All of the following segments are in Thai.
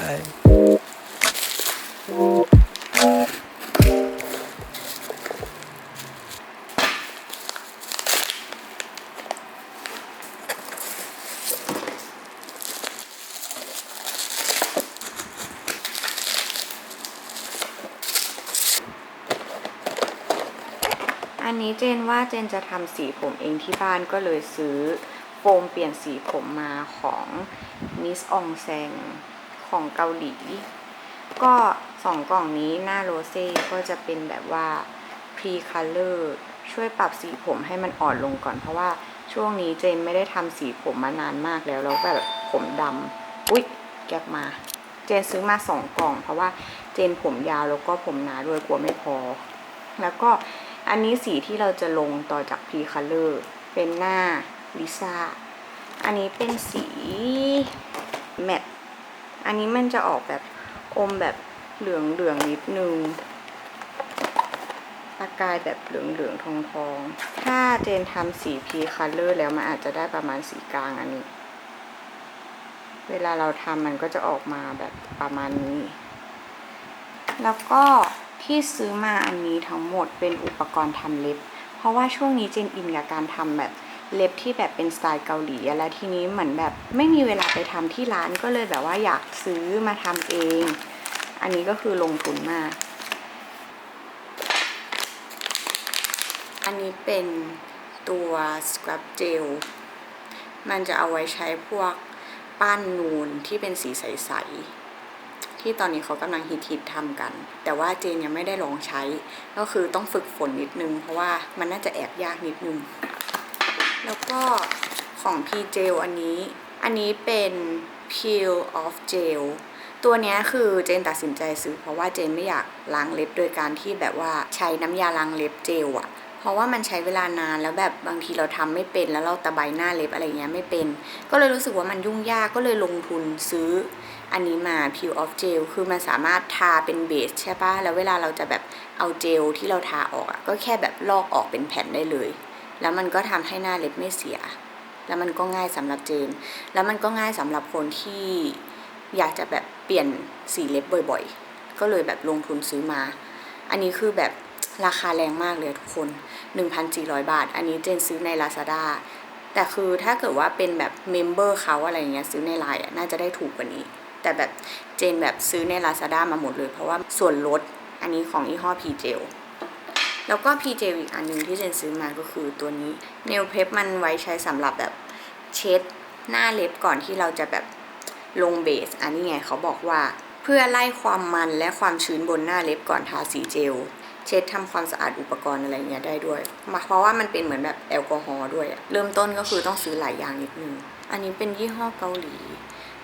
อั นนี้เจนว่าเจนจะทำสีผมเองที่บ้านก็เลยซื้อโฟมเปลี่ยนสีผมมาของมิสอองแซงของเกาหลี ก็สองกล่องนี้หน้าโรเซ่ก็จะเป็นแบบว่า pre color ช่วยปรับสีผมให้มันอ่อนลงก่อนเพราะว่าช่วงนี้เจนไม่ได้ทำสีผมมานานมากแล้วแล้วแบบผมดำอุ๊ยแก็บมา เจนซื้อมาสองกล่อง เพราะว่าเจนผมยาวแล้วก็ผมหนาด้วยกลัวไม่พอ แล้วก็ อันนี้สีที่เราจะลงต่อจาก pre color เป็นหน้าลิซ่า อันนี้เป็นสีแมตอันนี้มันจะออกแบบอมแบบเหลืองเหลืองนิดนึงประกายแบบเหลืองเหลืองทองทอง ถ้าเจนทำสี pre color แล้วมันอาจจะได้ประมาณสีกลางอันนี้ เวลาเราทำมันก็จะออกมาแบบประมาณนี้ แล้วก็ ที่ซื้อมาอันนี้ทั้งหมดเป็นอุปกรณ์ทำเล็บ เพราะว่าช่วงนี้เจนอินกับการทำแบบเล็บที่แบบเป็นสไตล์เกาหลีแล้วทีนี้เหมือนแบบไม่มีเวลาไปทำที่ร้านก็เลยแบบว่าอยากซื้อมาทำเอง อันนี้ก็คือลงทุนมาก อันนี้เป็นตัวสครับเจล มันจะเอาไว้ใช้พวกป้านนูนที่เป็นสีใสๆ ที่ตอนนี้เขากำลังฮิตๆทำกัน แต่ว่าเจนยังไม่ได้ลองใช้ ก็คือต้องฝึกฝนนิดนึง เพราะว่ามันน่าจะแอบยากนิดนึง แล้วก็ของ P Gel อันนี้ อันนี้เป็น Peel Off Gel ตัวนี้คือเจนตัดสินใจซื้อเพราะว่าเจนไม่อยากล้างเล็บโดยการที่แบบว่าใช้น้ำยาล้างเล็บเจลอะ เพราะว่ามันใช้เวลานานแล้วแบบบางทีเราทำไม่เป็นแล้วเราตะไบหน้าเล็บอะไรเงี้ยไม่เป็น ก็เลยรู้สึกว่ามันยุ่งยากก็เลยลงทุนซื้ออันนี้มา Peel Off Gel คือมันสามารถทาเป็นเบสใช่ปะแล้วเวลาเราจะแบบเอาเจลที่เราทาออกอะก็แค่แบบลอกออกเป็นแผ่นได้เลย แล้วมันก็ทำให้หน้าเล็บไม่เสีย แล้วมันก็ง่ายสำหรับเจน แล้วมันก็ง่ายสำหรับคนที่อยากจะแบบเปลี่ยนสีเล็บบ่อยๆ ก็เลยแบบลงทุนซื้อมา อันนี้คือแบบ ราคาแรงมากเลยทุกคน 1,400 บาท อันนี้เจนซื้อใน Lazada แต่คือถ้าเกิดว่าเป็นแบบเมมเบอร์เขาอะไรเงี้ยซื้อในไลน์น่าจะได้ถูกกว่านี้ แต่แบบเจนแบบซื้อใน Lazada มาหมดเลยเพราะว่าส่วนลดอันนี้ของยี่ห้อ p g e l แล้วก็ p g e l อีกอันหนึ่งที่เจนซื้อมาก็คือตัวนี้ Nail Prep มันไว้ใช้สำหรับแบบเช็ดหน้าเล็บก่อนที่เราจะแบบลงเบส อันนี้ไงเขาบอกว่าเพื่อไล่ความมันและความชื้นบนหน้าเล็บก่อนทาสีเจล เช็ดทำความสะอาดอุปกรณ์อะไรเงี้ยได้ด้วยมาเพราะว่ามันเป็นเหมือนแบบแอลกอฮอล์ด้วยเริ่มต้นก็คือต้องซื้อหลายอย่างนิดนึง อันนี้เป็นยี่ห้อเกาหลี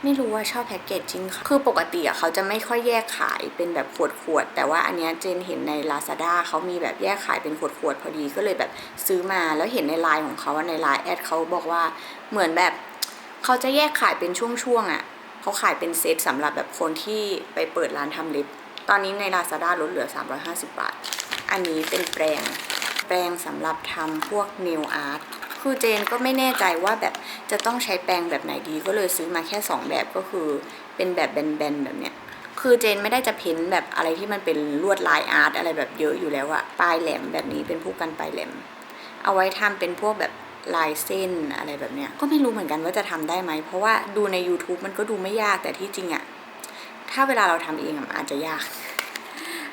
ไม่รู้ว่าชอบแพ็กเกจจริงค่ะ คือปกติอะเขาจะไม่ค่อยแยกขายเป็นแบบขวดขวดๆแต่ว่าอันเนี้ยเจนเห็นใน Lazada เขามีแบบแยกขายเป็นขวดขวดๆพอดีก็เลยแบบซื้อมาแล้วเห็นในไลน์ของเขาในไลน์แอดเขาบอกว่าเหมือนแบบเขาจะแยกขายเป็นช่วงๆอะเขาขายเป็นเซตสำหรับแบบคนที่ไปเปิดร้านทำเล็บตอนนี้ใน Lazada ลดเหลือ 350 บาท อันนี้เป็นแปรงแปรงสำหรับทำพวก nail art คือเจนก็ไม่แน่ใจว่าแบบจะต้องใช้แปรงแบบไหนดีก็เลยซื้อมาแค่ 2 แบบก็คือเป็นแบบแบนๆแบบเนี้ยคือเจนไม่ได้จะเพ้นแบบอะไรที่มันเป็นลวดลายอาร์ตอะไรแบบเยอะอยู่แล้วอะปลายแหลมแบบนี้เป็นผู้กันปลายแหลม เอาไว้ทำเป็นพวกแบบลายเส้นอะไรแบบเนี้ยก็ไม่รู้เหมือนกันว่าจะทำได้ไหม เพราะว่าดูใน YouTube มันก็ดูไม่ยากแต่ที่จริงอะถ้าเวลาเราทำเองอาจจะยาก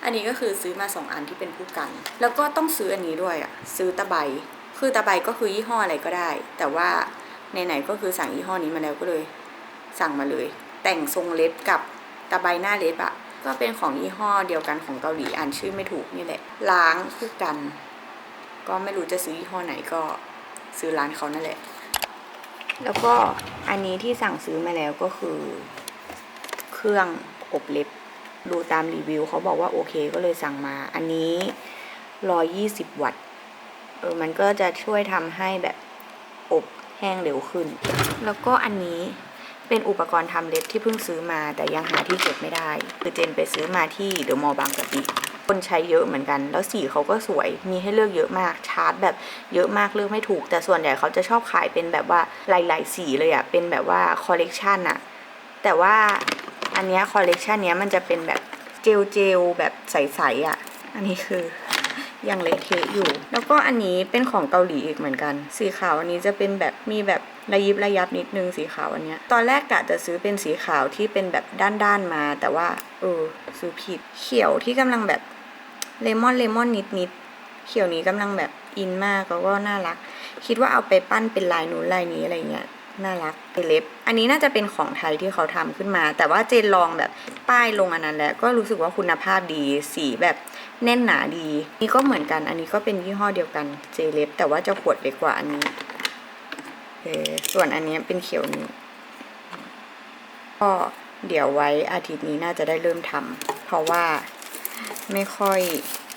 อันนี้ก็คือซื้อมาสองอันที่เป็นผู้กัน แล้วก็ต้องซื้ออันนี้ด้วยอะซื้อตะไบคือตะไบก็คือยี่ห้ออะไรก็ได้ แต่ว่าไหนๆก็คือสั่งยี่ห้อนี้มาแล้วก็เลย สั่งมาเลย แต่งทรงเล็บกับตะไบหน้าเล็บอะก็เป็นของยี่ห้อเดียวกันของเกาหลีอ่านชื่อไม่ถูกนี่แหละล้างคู่กัน ก็ไม่รู้จะซื้อยี่ห้อไหนก็ซื้อร้านเขานั่นแหละ แล้วก็อันนี้ที่สั่งซื้อมาแล้วก็คือ เครื่องอบเล็บ ดูตามรีวิวเขาบอกว่าโอเคก็เลยสั่งมา อันนี้ 120 วัตต์ เออ มันก็จะช่วยทำให้แบบอบแห้งเร็วขึ้น แล้วก็อันนี้เป็นอุปกรณ์ทำเล็บที่เพิ่งซื้อมา แต่ยังหาที่เก็บไม่ได้ คือเจนไปซื้อมาที่เดอะมอลล์บางกะปิคนใช้เยอะเหมือนกัน แล้วสีเขาก็สวย มีให้เลือกเยอะมาก ชาร์จแบบเยอะมากเลือกไม่ถูก แต่ส่วนใหญ่เขาจะชอบขายเป็นแบบว่าหลายๆสีเลยอะเป็นแบบว่าคอลเลกชันอะแต่ว่า อันนี้คอลเลกชันนี้มันจะเป็นแบบเจลเจลแบบใสๆอะอันนี้คือยังเละเทะอยู่ แล้วก็อันนี้เป็นของเกาหลีอีกเหมือนกัน สีขาวอันนี้จะเป็นแบบมีแบบระยิบระยับนิดนึงสีขาวอันเนี้ย ตอนแรกกะจะซื้อเป็นสีขาวที่เป็นแบบด้านๆมา แต่ว่าเออซื้อผิด เขียวที่กำลังแบบเลมอนเลมอนนิดๆ เขียวนี้กำลังแบบอินมากแล้วก็น่ารัก คิดว่าเอาไปปั้นเป็นลายนู้นลายนี้อะไรเงี้ย น่ารักเป็นเล็บ อันนี้น่าจะเป็นของไทยที่เขาทำขึ้นมา แต่ว่าเจนลองแบบป้ายลงอันนั้นแล้วก็รู้สึกว่าคุณภาพดีสีแบบแน่นหนาดี นี่ก็เหมือนกัน อันนี้ก็เป็นยี่ห้อเดียวกันเจเล็บ แต่ว่าจะขวดเล็กกว่าอันนี้เอส่วนอันนี้เป็นเขียวนี้ก็เดี๋ยวไว้อาทิตย์นี้น่าจะได้เริ่มทำเพราะว่าไม่ค่อย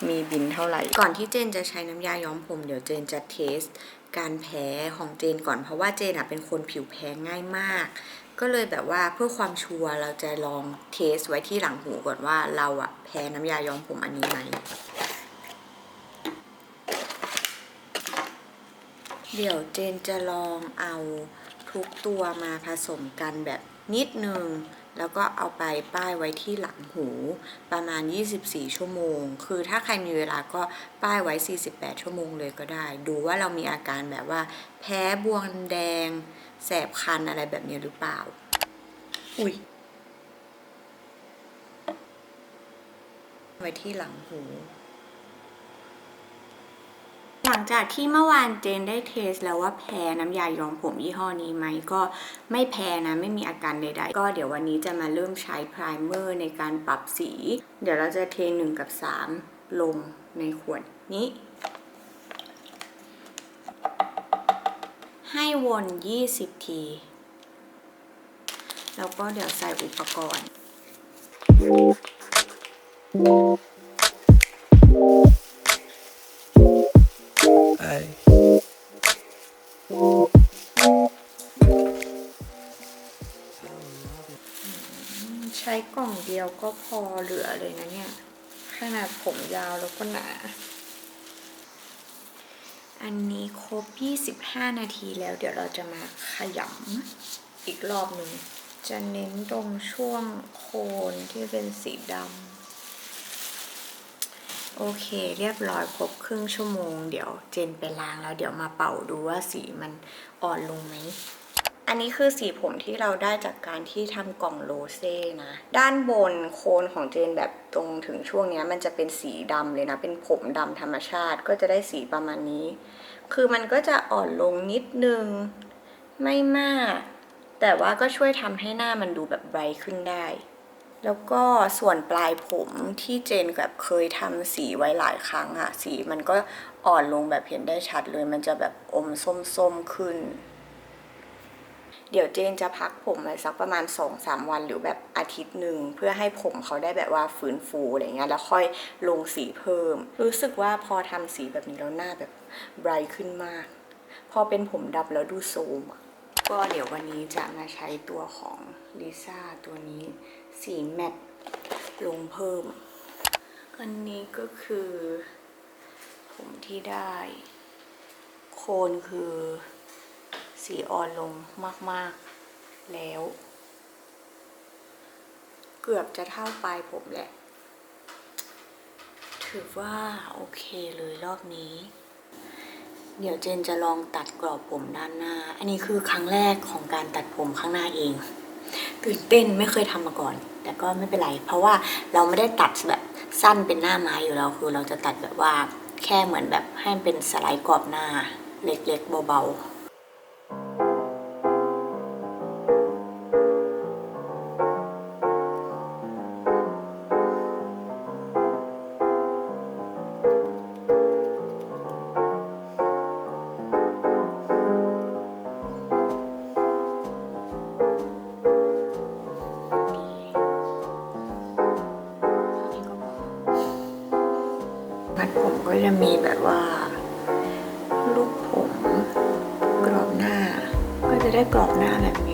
มีบินเท่าไหร่ ก่อนที่เจนจะใช้น้ำยาย้อมผม เดี๋ยวเจนจะเทส การแพ้ของเจนก่อนเพราะว่าเจนอะเป็นคนผิวแพ้ง่ายมาก ก็เลยแบบว่าเพื่อความชัวร์เราจะลองเทสไว้ที่หลังหูก่อนว่าเราอะแพ้น้ำยาย้อมผมอันนี้ไหมเดี๋ยวเจนจะลองเอาทุกตัวมาผสมกันแบบนิดนึง แล้วก็เอาไปป้ายไว้ที่หลังหูประมาณ 24 ชั่วโมง คือถ้าใครมีเวลาก็ป้ายไว้ 48 ชั่วโมงเลยก็ได้ ดูว่าเรามีอาการแบบว่า แพ้บวมแดง แสบคันอะไรแบบนี้หรือเปล่า อุ้ยไว้ที่หลังหูห ลังจากที่เมื่อวานเจนได้เทสแล้วว่าแพ้น้ำยาย้อมผมยี่ห้อนี้ไหมก็ไม่แพ้นะ ไม่มีอาการใดๆ ก็เดี๋ยววันนี้จะมาเริ่มใช้ไพรเมอร์ในการปรับสี เดี๋ยวเราจะเทหนึ่งกับ3ลงในขวดนี้ ให้วน 20 ที แล้วก็เดี๋ยวใส่อุปกรณ์ ก็พอเหลือเลยนะเนี่ย ขนาดผมยาวแล้วก็หนา อันนี้ครบ 25 นาทีแล้วเดี๋ยวเราจะมาขยำอีกรอบหนึ่ง จะเน้นตรงช่วงโคนที่เป็นสีดำ โอเค เรียบร้อยครบครึ่งชั่วโมง เดี๋ยวเจนไปล้างแล้วเดี๋ยวมาเป่าดูว่าสีมันอ่อนลงไหม อันนี้คือสีผมที่เราได้จากการที่ทำกล่องโรเซ่นะ ด้านบนโคนของเจนแบบตรงถึงช่วงนี้มันจะเป็นสีดำเลยนะ เป็นผมดำธรรมชาติก็จะได้สีประมาณนี้ คือมันก็จะอ่อนลงนิดนึง ไม่มาก แต่ว่าก็ช่วยทำให้หน้ามันดูแบบไบรท์ขึ้นได้ แล้วก็ส่วนปลายผมที่เจนแบบเคยทำสีไว้หลายครั้งอะสีมันก็อ่อนลงแบบเห็นได้ชัดเลย มันจะแบบอมส้มๆขึ้น เดี๋ยวเจนจะพักผมไว้สักประมาณ 2-3 วันหรือแบบอาทิตย์หนึ่งเพื่อให้ผมเขาได้แบบว่าฟื้นฟูอะไรเงี้ยแล้วค่อยลงสีเพิ่ม รู้สึกว่าพอทำสีแบบนี้แล้วหน้าแบบไบรท์ขึ้นมาก พอเป็นผมดำแล้วดูโซมก็เดี๋ยววันนี้จะมาใช้ตัวของลิซ่าตัวนี้สีแมตลงเพิ่ม อันนี้ก็คือ ผมที่ได้ โคนคือ สีอ่อนลงมาก ๆ แล้ว เกือบจะเท่าปลายผมแหละ ถือว่าโอเคเลยรอบนี้ เดี๋ยวเจนจะลองตัดกรอบผมด้านหน้า อันนี้คือครั้งแรกของการตัดผมข้างหน้าเอง ตื่นเต้นไม่เคยทำมาก่อน แต่ก็ไม่เป็นไร เพราะว่าเราไม่ได้ตัดแบบสั้นเป็นหน้าไม้อยู่แล้วคือเราจะตัดแบบว่าแค่เหมือนแบบให้เป็นสไลด์กรอบหน้าเล็กๆเบาๆ ผมก็จะมีแบบว่าลูกผมกรอบหน้า ก็จะได้กรอบหน้าแบบนี้